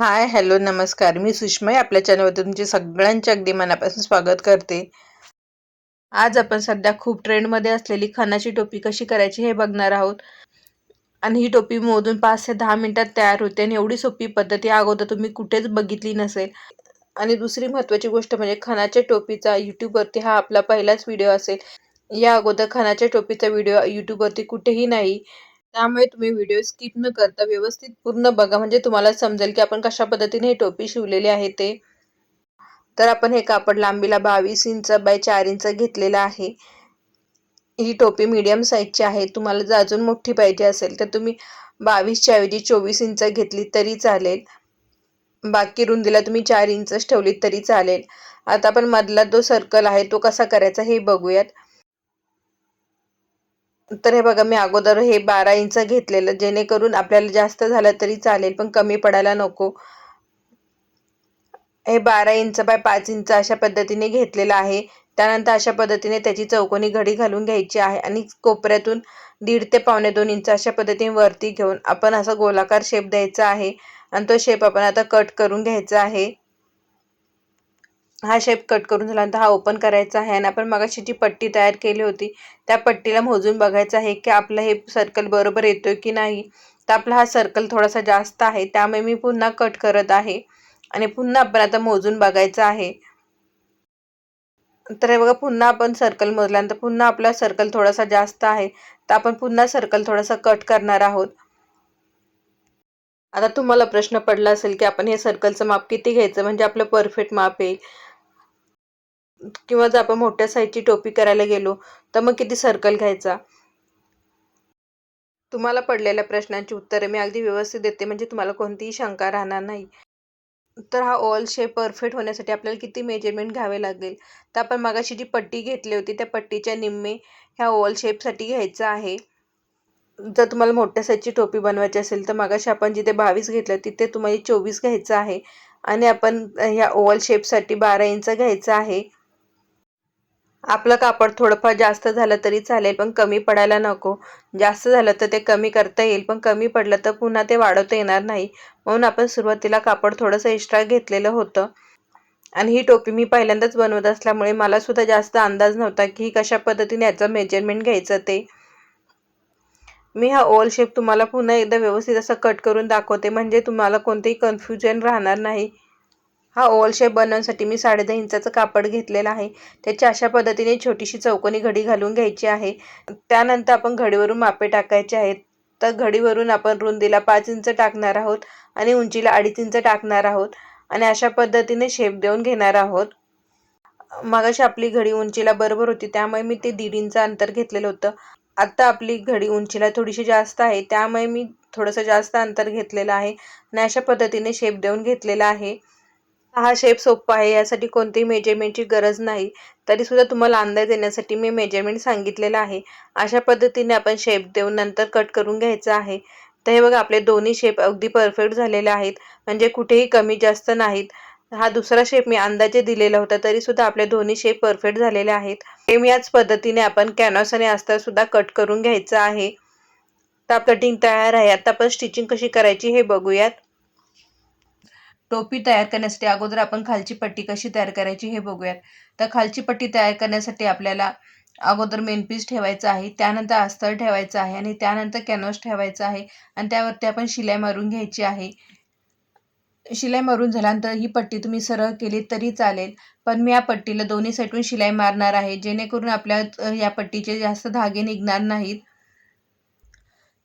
Hi hello नमस्कार. मी सुषमय आपल्या चॅनलवर तुमचे सगळ्यांचे अगदी मनापासून स्वागत करते. आज आपण सध्या खूप ट्रेंडमध्ये असलेली खणाची टोपी कशी करायची हे बघणार आहोत. आणि ही टोपी मोजून पाच ते दहा मिनिटात तयार होते आणि एवढी सोपी पद्धत या अगोदर तुम्ही कुठेच बघितली नसेल. आणि दुसरी महत्त्वाची गोष्ट म्हणजे खणाच्या टोपीचा यूट्यूबवरती हा आपला पहिलाच व्हिडिओ असेल. या अगोदर खणाच्या टोपीचा व्हिडिओ यूट्यूबवरती कुठेही नाही. त्यामुळे तुम्ही व्हिडिओ स्किप न करता व्यवस्थित पूर्ण बघा. म्हणजे तुम्हाला समजेल की आपण कशा पद्धतीने हे टोपी शिवलेली आहे ते. तर आपण हे कापड लांबीला बावीस इंच बाय चार इंच घेतलेलं आहे. ही टोपी मीडियम साईजची आहे. तुम्हाला जर अजून मोठी पाहिजे असेल तर तुम्ही बावीसच्या ऐवजी चोवीस इंच घेतली तरी चालेल. बाकी रुंदीला तुम्ही चार इंचच ठेवली तरी चालेल. आता आपण मधला जो सर्कल आहे तो कसा करायचा हे बघूयात. तर हे बघा मी अगोदर हे बारा इंच घेतलेलं जेणेकरून आपल्याला जास्त झालं तरी चालेल पण कमी पडायला नको. हे बारा इंच बाय पाच इंच अशा पद्धतीने घेतलेलं आहे. त्यानंतर अशा पद्धतीने त्याची चौकोनी घडी घालून घ्यायची आहे आणि कोपऱ्यातून दीड ते पावणे दोन इंच अशा पद्धतीने वरती घेऊन आपण असा गोलाकार शेप द्यायचा आहे. आणि तो शेप आपण आता कट करून घ्यायचा आहे. हा शेप कट करून झाल्यानंतर हा ओपन करायचा आहे. आणि आपण मगाशी जी पट्टी तयार केली होती त्या पट्टीला मोजून बघायचं आहे की आपलं हे सर्कल बरोबर येतोय की नाही. तर आपला हा सर्कल थोडासा जास्त आहे. त्यामुळे मी पुन्हा कट करत आहे. आणि पुन्हा आपण आता मोजून बघायचं आहे. तर हे बघा पुन्हा आपण सर्कल मोजल्यानंतर पुन्हा आपला सर्कल थोडासा जास्त आहे. तर आपण पुन्हा सर्कल थोडासा कट करणार आहोत. आता तुम्हाला प्रश्न पडला असेल की आपण हे सर्कलचं माप किती घ्यायचं? म्हणजे आपलं परफेक्ट माप येईल किंवा जर आपण मोठ्या साईजची टोपी करायला गेलो तर मग किती सर्कल घ्यायचा? तुम्हाला पडलेल्या प्रश्नांची उत्तरे मी अगदी व्यवस्थित देते म्हणजे तुम्हाला कोणतीही शंका राहणार नाही. तर हा ऑल शेप परफेक्ट होण्यासाठी आपल्याला किती मेजरमेंट घ्यावे लागेल? तर आपण मगाशी जी पट्टी घेतली होती त्या पट्टीच्या निम्मे ह्या ऑल शेपसाठी घ्यायचं आहे. जर तुम्हाला मोठ्या साईजची टोपी बनवायची असेल तर मगाशी आपण जिथे बावीस घेतलं तिथे तुम्हाला चोवीस घ्यायचं आहे. आणि आपण ह्या ओवल शेपसाठी बारा इंच घ्यायचं आहे. आपलं कापड थोडंफार जास्त झालं तरी चालेल पण कमी पडायला नको. जास्त झालं तर ते कमी करता येईल पण कमी पडलं तर पुन्हा ते वाढवता येणार नाही. म्हणून आपण सुरुवातीला कापड थोडंसं एक्स्ट्रा घेतलेलं होतं. आणि ही टोपी मी पहिल्यांदाच बनवत असल्यामुळे मला सुद्धा जास्त अंदाज नव्हता की कशा पद्धतीने याचं मेजरमेंट घ्यायचं ते. मी हा ओल शेप तुम्हाला पुन्हा एकदा व्यवस्थित असं कट करून दाखवते म्हणजे तुम्हाला कोणतेही कन्फ्युजन राहणार नाही. हा ओल शेप बनवण्यासाठी मी साडेदहा इंचाचं कापड घेतलेलं आहे. त्याच्या अशा पद्धतीने छोटीशी चौकोनी घडी घालून घ्यायची आहे. त्यानंतर आपण घडीवरून मापे टाकायचे आहेत. तर घडीवरून आपण रुंदीला पाच इंच टाकणार आहोत आणि उंचीला अडीच इंच टाकणार आहोत आणि अशा पद्धतीने शेप देऊन घेणार आहोत. मगाशी आपली घडी उंचीला बरोबर होती त्यामुळे मी ते दीड इंच अंतर घेतलेलं होतं. आत्ता आपली घडी उंचीला थोडीशी जास्त आहे त्यामुळे मी थोडंसं जास्त अंतर घेतलेलं आहे आणि अशा पद्धतीने शेप देऊन घेतलेला आहे. हा शेप सोपा आहे यासाठी कोणतीही मेजरमेंटची गरज नाही. तरीसुद्धा तुम्हाला अंदाज देण्यासाठी मी मेजरमेंट सांगितलेलं आहे. अशा पद्धतीने आपण शेप देऊन नंतर कट करून घ्यायचं आहे. तर हे बघा आपले दोन्ही शेप अगदी परफेक्ट झालेले आहेत. म्हणजे कुठेही कमी जास्त नाहीत. हा दुसरा शेप मी अंदाजे दिलेला होता तरीसुद्धा आपले दोन्ही शेप परफेक्ट झालेले आहेत. सेम याच पद्धतीने आपण कॅनॉस आणि अस्तर सुद्धा कट करून घ्यायचं आहे. तर कटिंग तयार आहे. आता आपण स्टिचिंग कशी करायची हे बघूयात. टोपी तयार करण्यासाठी अगोदर आपण खालची पट्टी कशी तयार करायची हे बघूयात. तर खालची पट्टी तयार करण्यासाठी आपल्याला अगोदर मेन पीस ठेवायचा आहे त्यानंतर अस्तर ठेवायचं आहे आणि त्यानंतर कॅनव्हास ठेवायचं आहे आणि त्यावरती आपण शिलाई मारून घ्यायची आहे. शिलाई मारून झाल्यानंतर ही पट्टी तुम्ही सरळ केली तरी चालेल पण मी या पट्टीला दोन्ही साईडून शिलाई मारणार आहे जेणेकरून आपल्या या पट्टीचे जास्त धागे निघणार नाहीत.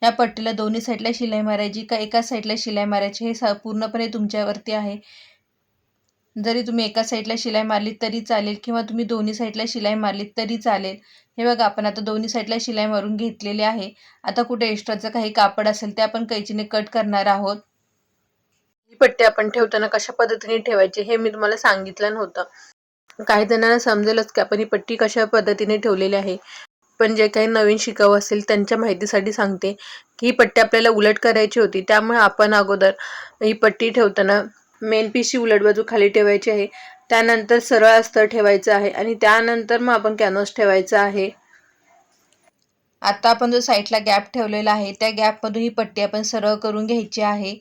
या पट्टीला दोन्ही साईडला शिलाई मारायची का एका साईडला शिलाई मारायची हे सा पूर्णपणे तुमच्यावरती आहे. जरी तुम्ही एका साईडला शिलाई मारली तरी चालेल किंवा तुम्ही दोन्ही साईडला शिलाई मारली तरी चालेल. हे बघा आपण आता दोन्ही साईडला शिलाई मारून घेतलेली आहे. आता कुठे एक्स्ट्राचं काही कापड असेल ते आपण कैचीने कट करणार आहोत. ही पट्टी आपण ठेवताना कशा पद्धतीने ठेवायची हे मी तुम्हाला सांगितलं नव्हतं. काही जणांना समजेलच की आपण ही पट्टी कशा पद्धतीने ठेवलेली आहे. पण जे काही नवीन शिकाऊ असेल त्यांच्या माहितीसाठी सांगते. ही पट्टी आपल्याला उलट करायची होती. त्यामुळे आपण अगोदर ही पट्टी ठेवताना मेन पीसची उलट बाजू खाली ठेवायची आहे. त्यानंतर सरळ अस्तर ठेवायचं आहे आणि त्यानंतर मग आपण कॅनव्हास ठेवायचा आहे. आता आपण जो साईडला गॅप ठेवलेला आहे त्या गॅपमधून ही पट्टी आपण सरळ करून घ्यायची आहे.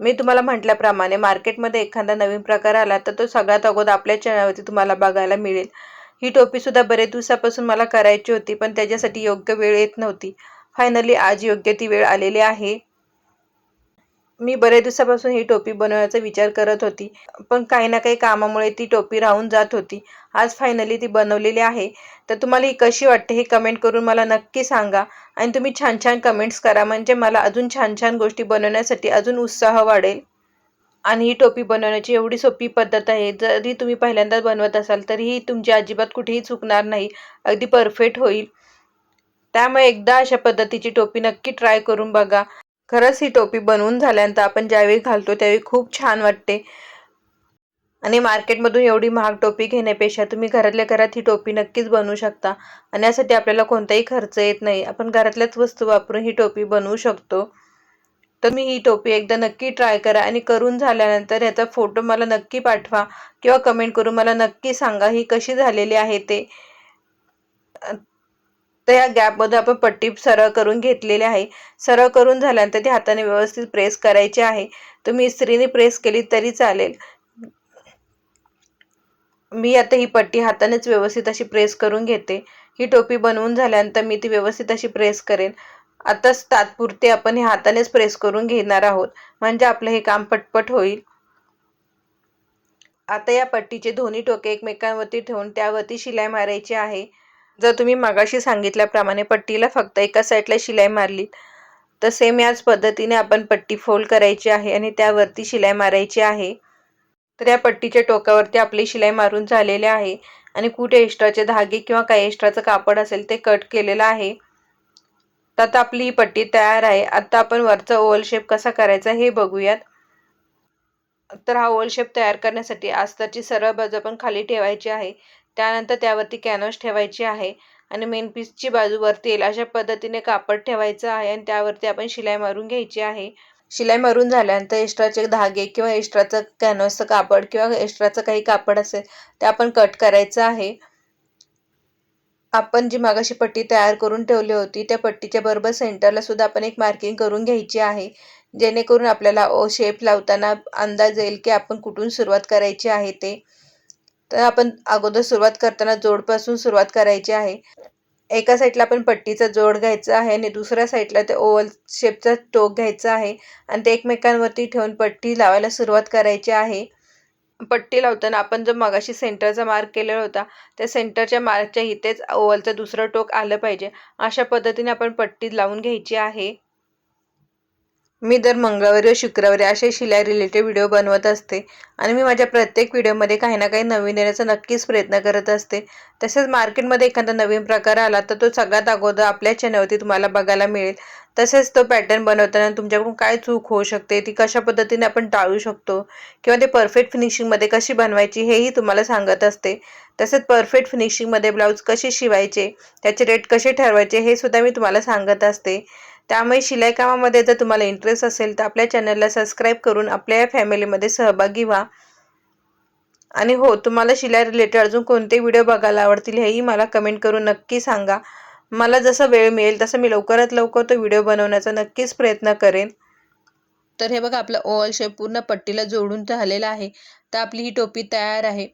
मी तुम्हाला म्हटल्याप्रमाणे मार्केटमध्ये एखादा नवीन प्रकार आला तर तो सगळ्यात अगोदर आपल्या चॅनलवरती तुम्हाला बघायला मिळेल. ही टोपीसुद्धा बरेच दिवसापासून मला करायची होती पण त्याच्यासाठी योग्य वेळ येत नव्हती. फायनली आज योग्य ती वेळ आलेली आहे. मी बऱ्याच दिवसापासून ही टोपी बनवण्याचा विचार करत होती पण काही ना काही कामामुळे ती टोपी राहून जात होती. आज फायनली ती बनवलेली आहे. तर तुम्हाला ही कशी वाटते हे कमेंट करून मला नक्की सांगा. आणि तुम्ही छान छान कमेंट्स करा म्हणजे मला अजून छान छान गोष्टी बनवण्यासाठी अजून उत्साह वाढेल. आणि ही टोपी बनवण्याची एवढी सोपी पद्धत आहे जरी तुम्ही पहिल्यांदाच बनवत असाल तरीही तुमची अजिबात कुठेही चुकणार नाही. अगदी परफेक्ट होईल. त्यामुळे एकदा अशा पद्धतीची टोपी नक्की ट्राय करून बघा. खरंच ही टोपी बनवून झाल्यानंतर आपण ज्यावेळी घालतो त्यावेळी खूप छान वाटते. आणि मार्केटमधून एवढी महाग टोपी घेण्यापेक्षा तुम्ही घरातल्या घरात ही टोपी नक्कीच बनवू शकता. आणि यासाठी आपल्याला कोणताही खर्च येत नाही. आपण घरातल्याच वस्तू वापरून ही टोपी बनवू शकतो. तर मी ही टोपी एकदा नक्की ट्राय करा आणि करून झाल्यानंतर ह्याचा फोटो मला नक्की पाठवा किंवा कमेंट करून मला नक्की सांगा ही कशी झालेली आहे ते. तर या गॅपमध्ये आपण पट्टी सरळ करून घेतलेली आहे. सरळ करून झाल्यानंतर ती हाताने व्यवस्थित प्रेस करायची आहे. तुम्ही इस्त्रीने प्रेस केली तरी चालेल. मी आता ही पट्टी हातानेच व्यवस्थित अशी प्रेस करून घेते. ही टोपी बनवून झाल्यानंतर मी ती व्यवस्थित अशी प्रेस करेन. आताच तात्पुरते आपण हे हातानेच प्रेस करून घेणार आहोत. म्हणजे आपलं हे काम पटपट होईल. आता या पट्टीचे दोन्ही टोके एकमेकांवरती ठेवून त्यावरती शिलाई मारायची आहे. जर तुम्ही मगाशी सांगितल्याप्रमाणे पट्टीला फक्त एका साईडला शिलाई मारली तर सेम याच पद्धतीने आपण पट्टी फोल्ड करायची आहे आणि त्यावरती शिलाई मारायची आहे. तर या पट्टीच्या टोकावरती आपली शिलाई मारून झालेली आहे. आणि कुठे एक्स्ट्राचे धागे किंवा काही एक्स्ट्राचं कापड असेल ते कट केलेलं आहे. तर आता आपली ही पट्टी तयार आहे. आता आपण वरचा ओवल शेप कसा करायचा हे बघूयात. तर हा ओवल शेप तयार करण्यासाठी आस्तरची सरळ बाजू आपण खाली ठेवायची आहे. त्यानंतर त्यावरती कॅनव्हास ठेवायची आहे. आणि मेन पीसची बाजू वरती येईल अशा पद्धतीने कापड ठेवायचं आहे आणि त्यावरती आपण शिलाई मारून घ्यायची आहे. शिलाई मारून झाल्यानंतर एक्स्ट्राचे धागे किंवा एक्स्ट्राचं कॅनव्हासचं कापड किंवा एक्स्ट्राचं काही कापड असेल ते आपण कट करायचं आहे. आपण जी मागाशी पट्टी तयार करून ठेवली होती त्या पट्टीच्या बरोबर सेंटरला सुद्धा आपण एक मार्किंग करून घ्यायची आहे. जेणेकरून आपल्याला ओ शेप लावताना अंदाज येईल की आपण कुठून सुरुवात करायची आहे ते. तर आपण अगोदर सुरुवात करताना जोडपासून सुरुवात करायची आहे. एका साईडला आपण पट्टीचा जोड घ्यायचा आहे आणि दुसऱ्या साईडला ते ओव्हल शेपचा टोक घ्यायचा आहे. आणि ते एकमेकांवरती ठेवून पट्टी लावायला सुरुवात करायची आहे. पट्टी लावताना आपण जो मगाशी सेंटरचा मार्क केलेला होता त्या सेंटरच्या मार्कच्या इथेच ओवलचं दुसरं टोक आलं पाहिजे. अशा पद्धतीने आपण पट्टी लावून घ्यायची आहे. मी दर मंगळवारी व शुक्रवारी असे शिलाई रिलेटेड व्हिडिओ बनवत असते. आणि मी माझ्या प्रत्येक व्हिडिओमध्ये काही ना काही नवीन येण्याचा नक्कीच प्रयत्न करत असते. तसेच मार्केटमध्ये एखादा नवीन प्रकार आला तर तो सगळ्यात अगोदर आपल्या चॅनलवरती तुम्हाला बघायला मिळेल. तसेच तो पॅटर्न बनवताना तुमच्याकडून काय चूक होऊ शकते ती कशा पद्धतीने आपण टाळू शकतो किंवा ते परफेक्ट फिनिशिंगमध्ये कशी बनवायची हेही तुम्हाला सांगत असते. तसेच परफेक्ट फिनिशिंगमध्ये ब्लाऊज कसे शिवायचे त्याचे रेट कसे ठरवायचे हे सुद्धा मी तुम्हाला सांगत असते. त्यामुळे शिलाईकामामध्ये जर तुम्हाला इंटरेस्ट असेल तर आपल्या चॅनलला सबस्क्राईब करून आपल्या या फॅमिलीमध्ये सहभागी व्हा. आणि हो तुम्हाला शिलाई रिलेटेड अजून कोणते व्हिडिओ बघायला आवडतील हेही मला कमेंट करून नक्की सांगा. मला जसं वेळ मिळेल तसं मी लवकरात लवकर तो व्हिडिओ बनवण्याचा नक्कीच प्रयत्न करेन. तर हे बघा आपलं ओवल शेप पूर्ण पट्टीला जोडून झालेला आहे. तर आपली ही टोपी तयार आहे.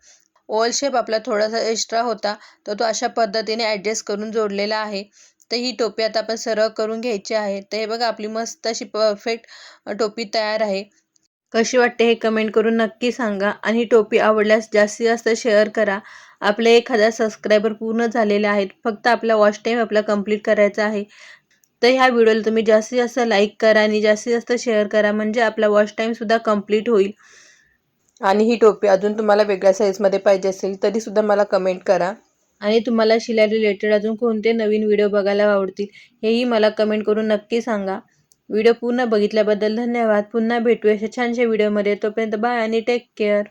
ओवल शेप आपला थोडासा एक्स्ट्रा होता तर तो अशा पद्धतीने ॲडजस्ट करून जोडलेला आहे. तर ही टोपी आता आपण सरळ करून घ्यायची आहे. तर हे बघा आपली मस्त अशी परफेक्ट टोपी तयार आहे. कशी वाटते हे कमेंट करून नक्की सांगा. आणि ही टोपी आवडल्यास जास्तीत जास्त शेअर करा. आपले एक हजार सबस्क्रायबर पूर्ण झालेले आहेत. फक्त आपला वॉच टाईम आपला कंप्लीट करायचा आहे. तर ह्या व्हिडिओला तुम्ही जास्तीत जास्त लाईक करा आणि जास्तीत जास्त शेअर करा. म्हणजे आपला वॉच टाईमसुद्धा कंप्लीट होईल. आणि ही टोपी अजून तुम्हाला वेगळ्या साईजमध्ये पाहिजे असेल तरीसुद्धा मला कमेंट करा. आणि तुम्हाला शिलाई रिलेटेड अजून कोणते नवीन व्हिडिओ बघायला आवडतील हेही मला कमेंट करून नक्की सांगा. व्हिडिओ पूर्ण बघितल्याबद्दल धन्यवाद. पुन्हा भेटू अशा छानशा व्हिडिओमध्ये तोपर्यंत बाय आणि टेक केअर